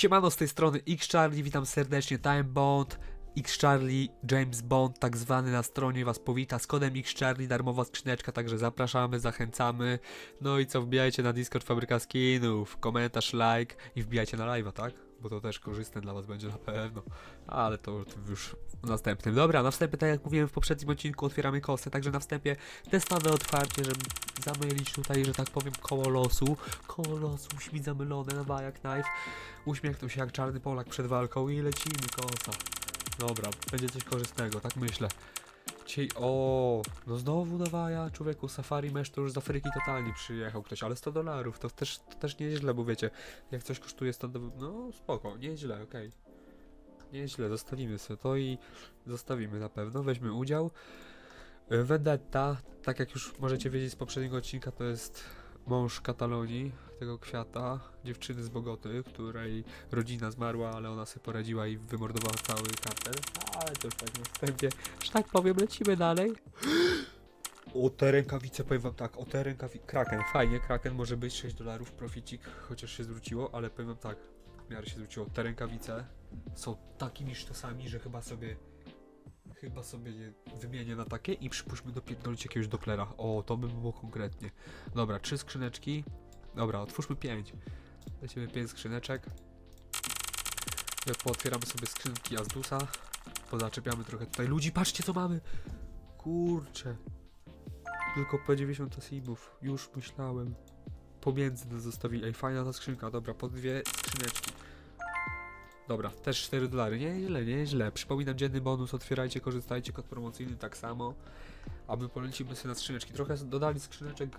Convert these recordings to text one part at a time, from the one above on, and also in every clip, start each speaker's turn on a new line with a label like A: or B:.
A: Siemano z tej strony X Charlie, witam serdecznie Time Bond. X Charlie, James Bond, tak zwany na stronie was powita z kodem Charlie, darmowa skrzyneczka, także zapraszamy, zachęcamy. No i co, wbijajcie na Discord Fabryka Skinów, komentarz, like i wbijajcie na live'a, tak? Bo to też korzystne dla was będzie na pewno. Ale to już w następnym. Dobra, na wstępie, tak jak mówiłem w poprzednim odcinku, otwieramy kosę, także na wstępie testowe otwarcie, żeby zamylić tutaj, że tak powiem, koło losu. Koło losu być zamylone na bajak knife. Uśmiechnął się jak czarny Polak przed walką i lecimy kosa. Dobra, będzie coś korzystnego, tak myślę. Dzisiaj, o, no znowu nawaja, człowieku, Safari Mesh to już z Afryki totalnie przyjechał ktoś, ale 100 dolarów, to też, to też nieźle, bo wiecie, jak coś kosztuje 100 dolarów, no spoko, nieźle, okej. Nieźle, zostawimy sobie to i zostawimy na pewno, weźmy udział. Vendetta, tak jak już możecie wiedzieć z poprzedniego odcinka, to jest mąż Katalonii, tego kwiata, dziewczyny z Bogoty, której rodzina zmarła, ale ona sobie poradziła i wymordowała cały kartel. Ale to już tak na wstępie, że tak powiem, lecimy dalej. O te rękawice, powiem wam tak, o te rękawice, Kraken, fajnie, Kraken może być 6 dolarów proficik, chociaż się zwróciło, ale powiem wam tak, w miarę się zwróciło, te rękawice są takimi sztosami, że chyba sobie Chyba sobie wymienię na takie i przypuśćmy dopierdolić jakiegoś doplera. O, to by było konkretnie. Dobra, trzy skrzyneczki. Dobra, otwórzmy pięć. Lecimy pięć skrzyneczek. Pootwieramy sobie skrzynki Azdusa. Pozaczepiamy trochę tutaj ludzi. Patrzcie co mamy! Kurcze. Tylko P90 asimów. Już myślałem. Pomiędzy nas zostawili. Ej, fajna ta skrzynka. Dobra, po dwie skrzyneczki. Dobra, też 4 dolary. Nieźle, nieźle. Przypominam, dzienny bonus, otwierajcie, korzystajcie, kod promocyjny tak samo. A my polecimy sobie na skrzyneczki. Trochę dodali skrzyneczek,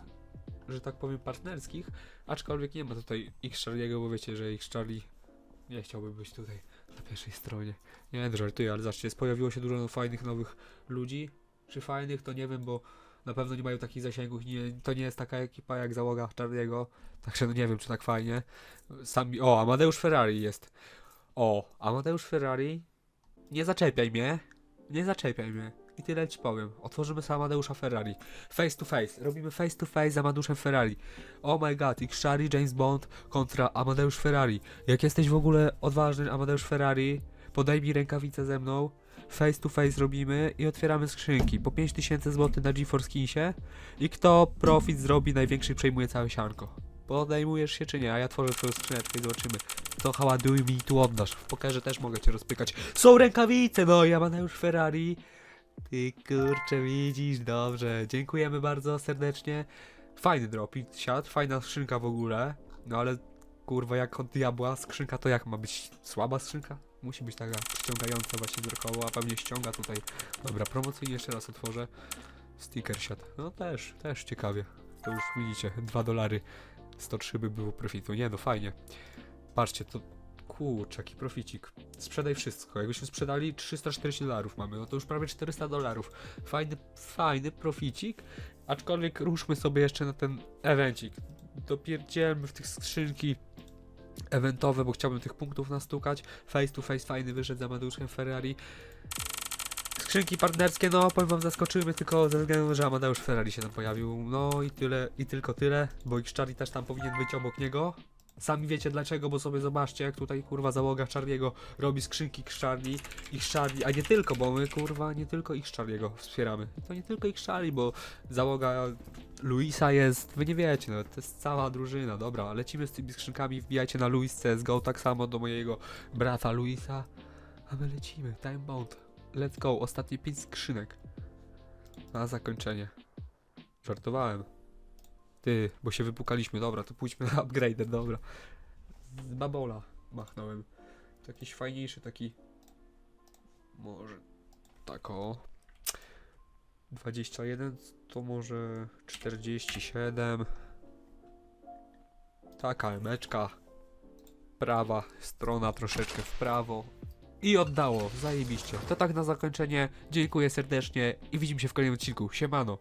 A: że tak powiem, partnerskich, aczkolwiek nie ma tutaj X Charlie'ego, bo wiecie, że X Charlie nie chciałby być tutaj na pierwszej stronie. Nie, no, żartuję, ale zobaczcie, pojawiło się dużo fajnych nowych ludzi. Czy fajnych, to nie wiem, bo na pewno nie mają takich zasięgów. Nie, to nie jest taka ekipa jak załoga Charlie'ego. Także no nie wiem, czy tak fajnie. Sami, o, Amadeusz Ferrari jest. O, Amadeusz Ferrari. Nie zaczepiaj mnie. Nie zaczepiaj mnie. I tyle ci powiem. Otworzymy sobie Amadeusza Ferrari. Face to face. Robimy face to face z Amadeuszem Ferrari. Oh my god, Xari James Bond kontra Amadeusz Ferrari. Jak jesteś w ogóle odważny, Amadeusz Ferrari, podaj mi rękawicę ze mną. Face to face robimy i otwieramy skrzynki. Po 5000 zł na GeForce Kinsie. I kto profit zrobi największy przejmuje całe sianko. Podejmujesz się czy nie? A ja tworzę twoją skrzyneczkę i zobaczymy. To haładuj mi tu oddasz. W pokerze też mogę cię rozpykać. Są rękawice, no ja mam już Ferrari. Ty kurczę, widzisz, dobrze. Dziękujemy bardzo serdecznie. Fajny dropik, siad, fajna skrzynka w ogóle. No ale kurwa, jak od diabła skrzynka to jak ma być? Słaba skrzynka? Musi być taka ściągająca właśnie wzrokowo, a pewnie ściąga tutaj. Dobra, promocyjnie jeszcze raz otworzę. Sticker siad. No też, też ciekawie. To już widzicie, 2 dolary. 103 by było profitu. Nie no, fajnie. Patrzcie, to kurczę, jaki proficik. Sprzedaj wszystko. Jakbyśmy sprzedali 340 dolarów mamy, no to już prawie 400 dolarów. Fajny, fajny proficik. Aczkolwiek ruszmy sobie jeszcze na ten evencik. Dopierdzielmy w tych skrzynki eventowe, bo chciałbym tych punktów nastukać. Face to face fajny wyszedł za Amadeuszem Ferrari. Skrzynki partnerskie, no powiem wam zaskoczymy tylko ze względu, że Amadeusz Ferrari się tam pojawił. No i tyle, i tylko tyle, bo ich Charlie też tam powinien być obok niego. Sami wiecie dlaczego, bo sobie zobaczcie, jak tutaj kurwa załoga Charliego robi skrzynki Charlie, ich Charlie, a nie tylko, bo my kurwa nie tylko ich Charliego wspieramy. To nie tylko ich Charlie, bo załoga Luisa jest, wy nie wiecie, no to jest cała drużyna, dobra, lecimy z tymi skrzynkami, wbijajcie na Luis CSGO, tak samo do mojego brata Luisa, a my lecimy, time bound, let's go, ostatnie 5 skrzynek na zakończenie. Żartowałem. Ty, bo się wypukaliśmy, dobra, to pójdźmy na upgrade, dobra. Z babola machnąłem. To jakiś fajniejszy taki. Może tak o. 21 to może 47. Taka emeczka. Prawa strona troszeczkę w prawo. I oddało, zajebiście. To tak na zakończenie. Dziękuję serdecznie i widzimy się w kolejnym odcinku. Siemano.